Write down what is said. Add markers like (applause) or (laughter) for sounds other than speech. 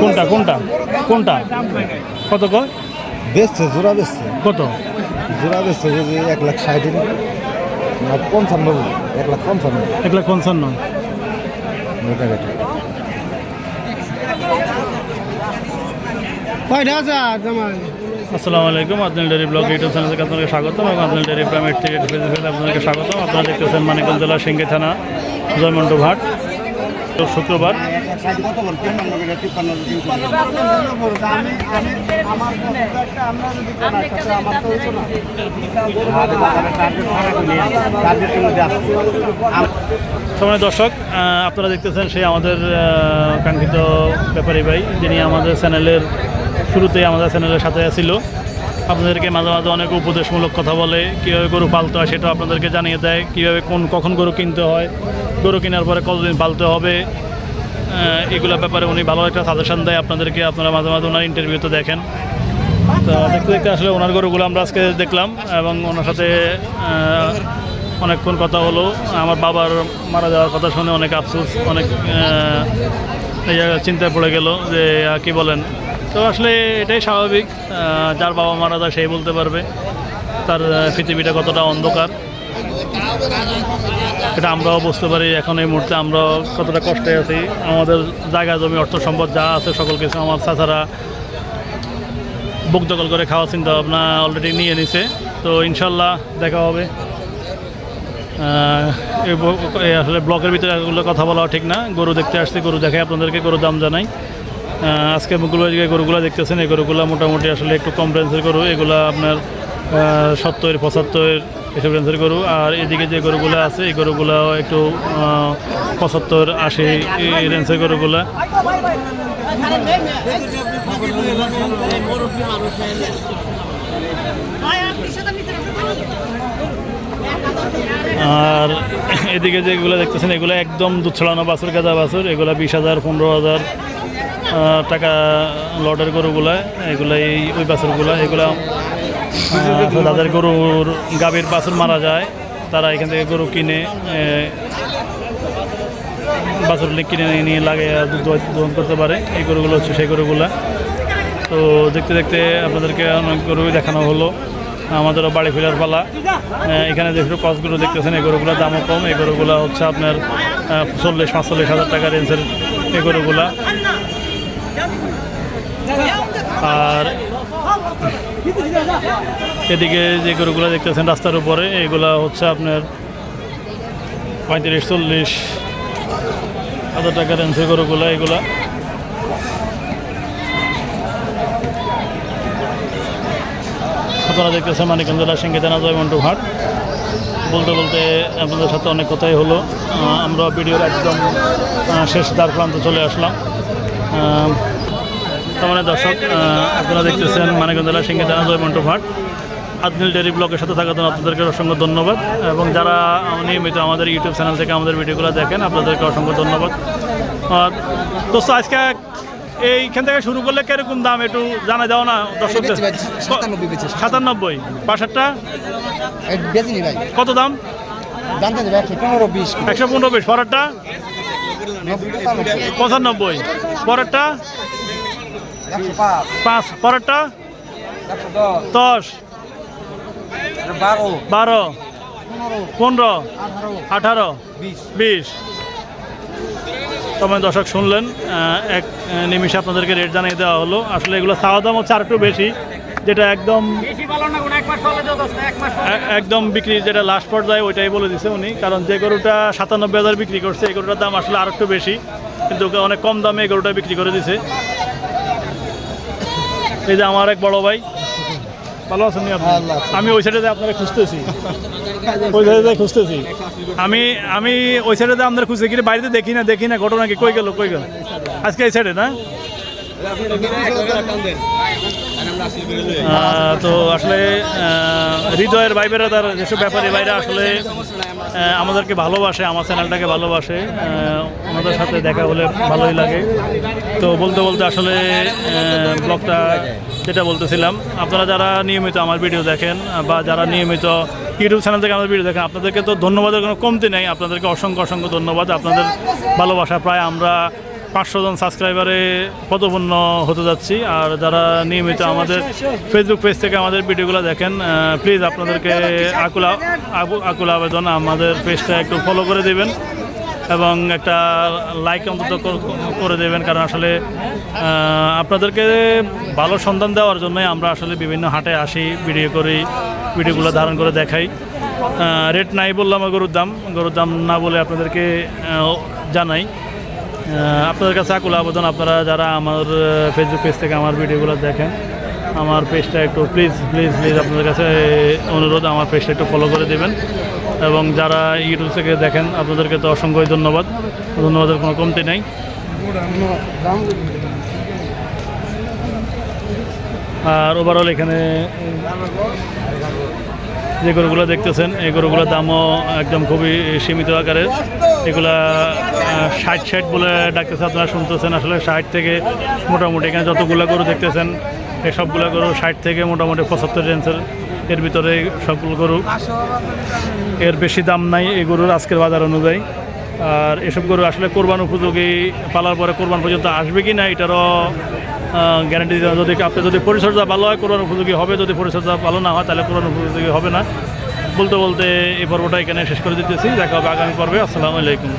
কোনটা কোনটা? কোনটা? কত কয়? বেচছে জোড়া বেচছে। কত? জোড়া বেচছে যে এক লাখ ষাট না পঞ্চান্ন এক লাখ পঞ্চান্ন। এক লাখ পঞ্চান্ন। কয়টা আছে জামাই? আসসালামু আলাইকুম Adnal dairy blog YouTube channel থেকে আপনাকে স্বাগতম এবং আদনাল ডেরি প্রাইমেট থেকে আপনাদেরকে স্বাগতম। আপনারা দেখতেছেন মানিকগঞ্জ জেলা সিঙ্গি থানা, জয়মন্ট ঘাট। শুক্রবার সময় দর্শক আপনারা দেখতেছেন সেই আমাদের কাঙ্ক্ষিত ব্যাপারী ভাই, যিনি আমাদের চ্যানেলের শুরুতেই আমাদের চ্যানেলের সাথে ছিল। আপনাদেরকে মাঝে মাঝে অনেক উপদেশমূলক কথা বলে, কীভাবে গরু পালতে হয় সেটা আপনাদেরকে জানিয়ে দেয়, কীভাবে কোন, কখন গরু কিনতে হয়, গরু কেনার পরে কতদিন পালতে হবে এগুলো ব্যাপারে উনি ভালো একটা সাজেশন দেয় আপনাদেরকে, আপনারা মাঝে মাঝে ওনার ইন্টারভিউতে দেখেন। তো দেখতে দেখতে আসলে ওনার গরুগুলো আমরা আজকে দেখলাম এবং ওনার সাথে অনেকক্ষণ কথা হলো। আমার বাবার মারা যাওয়ার কথা শুনে অনেক আফসোস, অনেক চিন্তায় পড়ে গেল যে কি বলেন? তো আসলে এটাই স্বাভাবিক যার বাবা মারা যায় সেই বলতে পারবে। তার পৃথিবীটা কতটা অন্ধকার। এটা আমরাও বুঝতে পারি, এখন এই মুহূর্তে আমরা কতটা কষ্টে আছি। আমাদের জায়গা, জমি, অর্থ সম্পদ যা আছে, সকল কিছু আমার চাচারা বুক দখল করে খাওয়া চিন্তা ভাবনা অলরেডি নিয়ে নিছে। তো ইনশাল্লাহ দেখা হবে। আসলে ব্লকের ভিতরে এগুলো কথা বলা ঠিক না। গরু দেখতে আসছে, গরু দেখে আপনাদেরকে গরু দাম জানাই। আজকে মুগুলো যে গরুগুলো দেখতেছেন, এই গরুগুলো মোটামুটি আসলে একটু কম রেঞ্জের গরু। এগুলো আপনার সত্তর, পঁচাত্তর এসব রেঞ্জের গরু। আর এদিকে যে গরুগুলো আছে, এই গরুগুলো একটু পঁচাত্তর, আশি রেঞ্জের গরুগুলা। আর এদিকে যেগুলো দেখতেছেন, এগুলো একদম দুধ ছড়ানো বাছুর গাঁদা বাছুর। এগুলো বিশ হাজার, পনেরো হাজার টাকা লটের গরুগুলা এগুলো এই ওই বাছুরগুলো, এগুলো যাদের গরুর গাভীর বাছুর মারা যায়, তারা এখান থেকে গরু কিনে বাছুর কিনে নিয়ে লাগে দুধ করতে পারে। এই গরুগুলো হচ্ছে সেই গরুগুলা। তো দেখতে দেখতে আপনাদেরকে অনেক গরু দেখানো হলো। আমাদেরও বাড়ি ফেরার পালা। এখানে যে কসগুলো দেখতেছেন, এই গরুগুলোর দামও কম। এই গরুগুলো হচ্ছে আপনার চল্লিশ, পাঁচচল্লিশ হাজার টাকা রেঞ্জের এই গরুগুলা। আর এদিকে যে গরুগুলো দেখতেছেন রাস্তার উপরে, এগুলা হচ্ছে আপনার পঁয়ত্রিশ, চল্লিশ হাজার টাকা রেঞ্জের গরুগুলা, এগুলা। আপনারা দেখতেছেন মানিকগঞ্জ জেলা সিঙ্গিদানা জয়মন্টু ঘাট। বলতে বলতে আপনাদের সাথে অনেক কথাই হলো। আমরা ভিডিওর একদম শেষ দ্বার প্রান্তে চলে আসলাম। তার মানে দর্শক আপনারা দেখতেছেন মানিকগঞ্জ জেলা সিঙ্গিদানা জয়মন্টু ঘাট আদমিল ডেরি ব্লগের সাথে থাকার জন্য আপনাদেরকে অসংখ্য ধন্যবাদ। এবং যারা নিয়মিত আমাদের ইউটিউব চ্যানেল থেকে আমাদের ভিডিওগুলো দেখেন আপনাদেরকে অসংখ্য ধন্যবাদ। দোস্ত আজকে এইখান থেকে শুরু করলে কীরকম দাম একটু জানা দাও না দর্শকদের? সাতানব্বই ভাই। কত দাম? একশো পনেরো বিশ। একশো পনেরো বিশ। পরেরটা পঁচানব্বই। পরেরটা? পাঁচ। পরেরটা? দশ। বারো। পনেরো। আঠারো। বিশ। তোমার দর্শক শুনলেন এক নিমিষে আপনাদেরকে রেট জানিয়ে দেওয়া হলো। আসলে এগুলো চাওয়া দাম হচ্ছে আর একটু বেশি। যেটা একদম একদম বিক্রি যেটা লাস্ট পর্যায়ে ওইটাই বলে দিছে উনি কারণ যে গরুটা সাতানব্বই হাজার বিক্রি করছে এই গরুটার দাম আসলে আর একটু বেশি কিন্তু অনেক কম দামে এই গরুটা বিক্রি করে দিছে। এই যে আমার এক বড় ভাই। ভালো আছেন। আমি ওই সাইডে আপনারা খুঁজতেছি। (laughs) ওই সাইডে খুঁজতেছি। আমি আমি ওই সাইডে আপনারা খুঁজতে কিন্তু বাড়িতে দেখি না দেখি না ঘটনা কি কই গেল কই গেল? আজকে এই সাইডে না? তো আসলে হৃদয়ের ভাইবেরা তার যেসব ব্যাপারী ভাইরা আসলে আমাদেরকে ভালোবাসে, আমার চ্যানেলটাকে ভালোবাসে ওনাদের সাথে দেখা হলে ভালোই লাগে। তো বলতে বলতে আসলে ব্লগটা যেটা বলতেছিলাম, আপনারা যারা নিয়মিত আমার ভিডিও দেখেন, বা যারা নিয়মিত ইউটিউব চ্যানেল থেকে আমাদের ভিডিও দেখেন, আপনাদেরকে তো ধন্যবাদের কোনো কমতি নেই, আপনাদেরকে অসংখ্য অসংখ্য ধন্যবাদ। আপনাদের ভালোবাসা প্রায় আমরা পাঁচশো জন সাবস্ক্রাইবারে পদপূর্ণ হতে যাচ্ছি। আর যারা নিয়মিত আমাদের ফেসবুক পেজ থেকে আমাদের ভিডিওগুলো দেখেন প্লিজ আপনাদেরকে আকুল আকুল আবেদন আমাদের পেজটা একটু ফলো করে দেবেন এবং একটা লাইক অন্তত করে দেবেন। কারণ আসলে আপনাদেরকে ভালো সন্ধান দেওয়ার জন্যই আমরা আসলে বিভিন্ন হাটে আসি ভিডিও করি, ভিডিওগুলো ধারণ করে দেখাই। রেট নাই বললাম গরুর দাম। গরুর দাম না বলে আপনাদেরকে জানাই। আপনাদের কাছে আকুল আবেদন আপনারা যারা আমার ফেসবুক পেজ থেকে আমার ভিডিওগুলো দেখেন, আমার পেজটা একটু প্লিজ প্লিজ প্লিজ আপনাদের কাছে অনুরোধ, আমার পেজটা একটু ফলো করে দেবেন। এবং যারা ইউটিউব থেকে দেখেন, আপনাদেরকে তো অসংখ্য ধন্যবাদ। ধন্যবাদের কোনো কমতি নেই। আর ওভারঅল এখানে যে গরুগুলো দেখতেছেন, এই গরুগুলোর দামও একদম খুবই সীমিত আকারের। এগুলা ষাট ষাট বলে ডাকতেছে, আপনারা শুনতেছেন আসলে ষাট থেকে মোটামুটি। এখানে যতগুলো গরু দেখতেছেন, এই সবগুলো গরু ষাট থেকে মোটামুটি পঁচাত্তর রেঞ্জের। এর ভিতরে সবগুলো গরু, এর বেশি দাম নাই এই গরুর আজকের বাজার অনুযায়ী। আর এসব গরু আসলে কোরবান উপযোগী, পালার পরে কোরবান পর্যন্ত আসবে কি না, এটারও গ্যারান্টি দিতে যদি আপনি যদি পরিচর্যা ভালো হয়, কোরআন উপযোগী হবে। যদি পরিচর্যা ভালো না হয়, তাহলে কোরআন উপযোগী হবে না। বলতে বলতে এই পর্বটা এখানে শেষ করে দিতেছি। দেখা হবে আগামী পর্বে। আসসালামু আলাইকুম।